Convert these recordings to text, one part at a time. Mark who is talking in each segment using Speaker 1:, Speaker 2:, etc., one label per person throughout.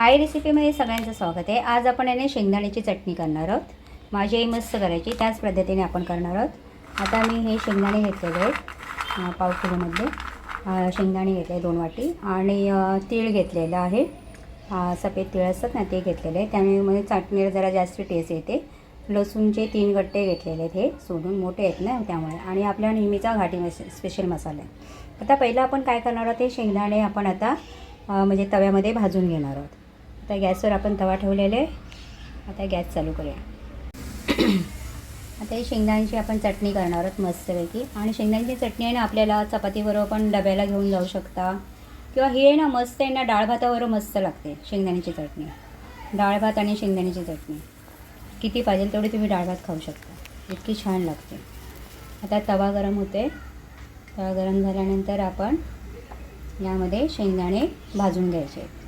Speaker 1: आई रेसिपीमध्ये सगळ्यांचं स्वागत आहे. आज आपण याने शेंगदाण्याची चटणी करणार आहोत. माझी आई मस्त करायची त्याच पद्धतीने आपण करणार आहोत. आता मी हे शेंगदाणे घेतलेले आहेत पाव किलोमध्ये शेंगदाणे घेतले दोन वाटी आणि तीळ घेतलेलं आहे. सफेद तीळ असतात ना ते घेतलेले आहे त्यामुळे चटणीला जरा जास्त टेस्ट येते. लसूणचे तीन गट्टे घेतलेले आहेत हे सोडून मोठे आहेत ना त्यामुळे. आणि आपल्या नेहमीचा घाटी मस स्पेशल मसाला आहे. आता पहिलं आपण काय करणार आहोत ते शेंगदाणे आपण आता म्हणजे तव्यामध्ये भाजून घेणार आहोत. आता गॅसवर आपण तवा ठेवलेले आहे. आता गॅस चालू करूया. आता ही शेंगदाण्याची आपण चटणी करणार आहोत मस्तपैकी. आणि शेंगदाण्याची चटणी आहे ना आपल्याला चपातीबरोबर पण डब्याला घेऊन जाऊ शकता. किंवा ही आहे ना मस्त आहे ना डाळ भाताबरोबर मस्त लागते शेंगदाण्याची चटणी. डाळ भात आणि शेंगदाण्याची चटणी. किती पाहिजे तेवढी तुम्ही डाळ भात खाऊ शकता. इतकी छान लागते. आता तवा गरम होते तवा गरम झाल्यानंतर आपण यामध्ये शेंगदाणे भाजून घ्यायचे.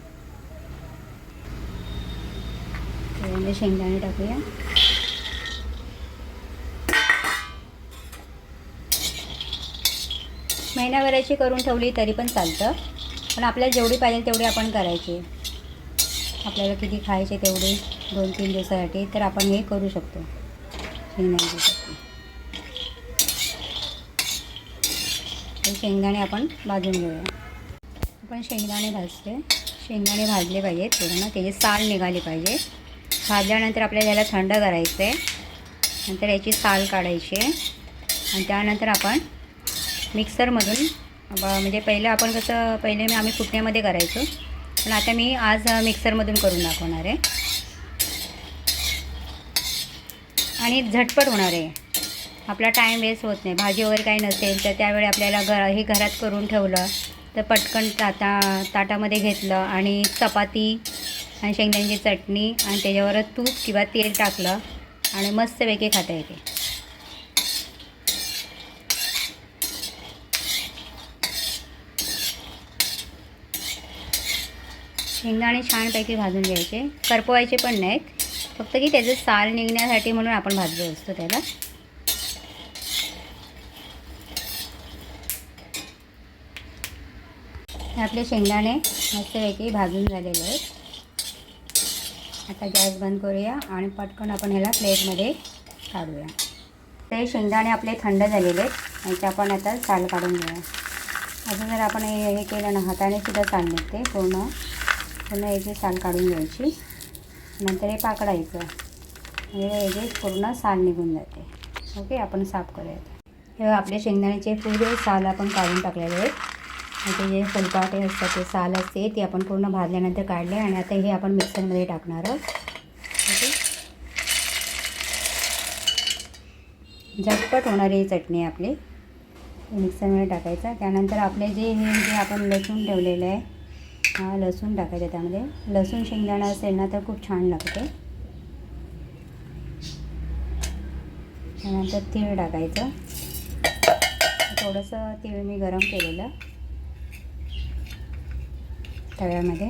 Speaker 1: त्यामध्ये शेंगदाणे टाकूया. महिनाभराची करून ठेवली तरी पण चालतं. पण आपल्याला जेवढी पाहिजे तेवढी आपण करायची. आपल्याला किती खायचे तेवढे दोन तीन दिवसासाठी तर आपण हे करू शकतो. शेंगदाणे शेंगदाणे आपण भाजून घेऊया. आपण शेंगदाणे भाजते शेंगदाणे भाजले पाहिजेत. पूर्ण त्याची साल निघाली पाहिजे. भाजल्यानंतर आपल्याला याला थंड करायचं आहे नंतर याची साल काढायची आहे. आणि त्यानंतर आपण मिक्सरमधून म्हणजे पहिलं आपण कसं पहिले मी आम्ही फुटण्यामध्ये करायचो. पण आता मी आज मिक्सरमधून करून दाखवणार आहे. आणि झटपट होणार आहे. आपला टाईम वेस्ट होत नाही. भाजी वगैरे काही नसेल तर त्यावेळी आपल्याला घर हे घरात करून ठेवलं तर पटकन ताटा ताटामध्ये घेतलं आणि चपाती आणि शेंगदाण्याची चटणी आणि त्याच्यावर तूप किंवा तेल टाकलं आणि मस्तपैकी खाता येते. शेंगदाणे छानपैकी भाजून घ्यायचे. करपवायचे पण नाहीत. फक्त की त्याचं साल निघण्यासाठी म्हणून आपण भाजलो असतो त्याला. आपले शेंगदाणे मस्तपैकी भाजून झालेले आहेत. आता गॅस बंद करूया आणि पटकन आपण ह्याला प्लेटमध्ये काढूया. ते शेंगदाणे आपले थंड झालेले आहेत याचे आपण आता साल काढून घेऊया. असं जर आपण हे हे केलं ना हाताने सुद्धा साल निघते पूर्ण. पूर्ण याची साल काढून घ्यायची. नंतर हे पाकडायचं म्हणजे याची पूर्ण साल निघून जाते. ओके आपण साफ करूया हे आपले शेंगदाण्याचे पूर्ण साल आपण काढून टाकलेले आहेत. आता ते जे फुलपाटे असतात ते साल असते ते आपण पूर्ण भाजल्यानंतर काढले आणि आता हे आपण मिक्सरमध्ये टाकणार आहोत. झटपट होणारी ही चटणी आपली. मिक्सरमध्ये टाकायचं. त्यानंतर आपले जे हे जे आपण लसूण ठेवलेलं आहे हा लसूण टाकायचं त्यामध्ये. लसूण शेंगदाणा असेल ना तर खूप छान लागते. त्यानंतर तीळ टाकायचं. थोडंसं तीळ मी गरम केलेलं. तव्यामध्ये.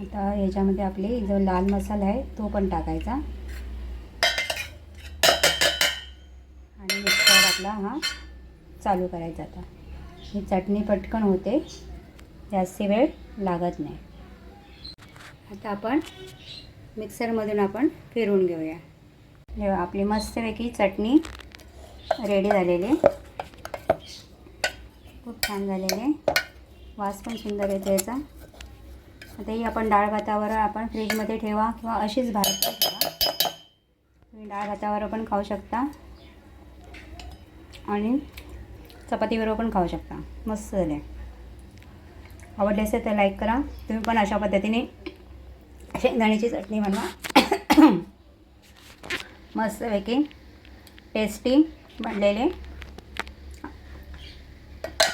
Speaker 1: आता याच्यामध्ये आपली जो लाल मसाला आहे तो पण टाकायचा. आणि मिक्सर आपला हा चालू करायचा आता. ही चटणी पटकन होते जास्त वेळ लागत नाही. आता आपण मिक्सरमधून आपण फिरवून घेऊया. हे आपली मस्तपैकी चटणी रेडी झालेली खूप छान झालेली वास पण सुंदर येतो याचा. आता ही आपण डाळ भातावर आपण फ्रीजमध्ये ठेवा किंवा अशीच भात ठेवा. तुम्ही डाळ भातावर पण खाऊ शकता. आणि चपातीबरोबर पण खाऊ शकता. मस्त झालं आहे आवडले असेल तर लाईक करा. तुम्ही पण अशा पद्धतीने शेंगदाण्याची चटणी बनवा. मस्तपैकी टेस्टी बनलेले.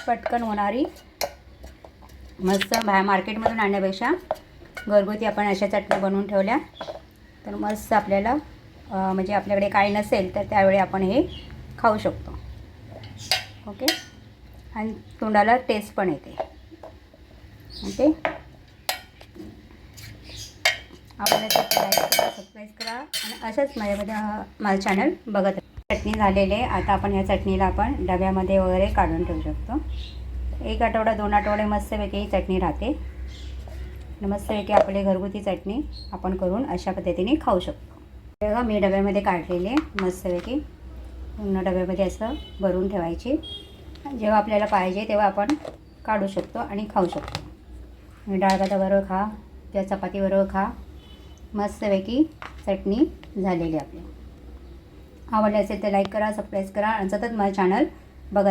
Speaker 1: पटकन होणारी. मस्त बाहेर मार्केटमधून आणण्यापेक्षा घरगुती आपण अशा चटण्या बनवून ठेवल्या. तर मस्त आपल्याला म्हणजे आपल्याकडे काही नसेल तर त्यावेळी आपण हे खाऊ शकतो. ओके आणि तोंडाला टेस्ट पण येते. ओके आवडलं तर लाईक करा सबस्क्राईब करा. आणि अशाच माझ्या माझं चॅनल बघत चटणी झालेली आहे. आता आपण ह्या चटणीला आपण डब्यामध्ये वगैरे काढून ठेवू शकतो. एक आठवडा दोन आठवडे मस्तपैकी ही चटणी राहते. मस्तपैकी आपली घरगुती चटणी आपण करून अशा पद्धतीने खाऊ शकतो. बघा मी डब्यामध्ये काढलेले आहे मस्तपैकी. पूर्ण डब्यामध्ये असं भरून ठेवायची. जेव्हा आपल्याला पाहिजे तेव्हा आपण काढू शकतो आणि खाऊ शकतो. डाळ भाताबरोबर खा किंवा चपातीबरोबर खा. मस्तपैकी चटणी झालेली आपली. आवडली असेल तर लाईक करा सबस्क्राईब करा आणि सतत माझं चॅनल बघत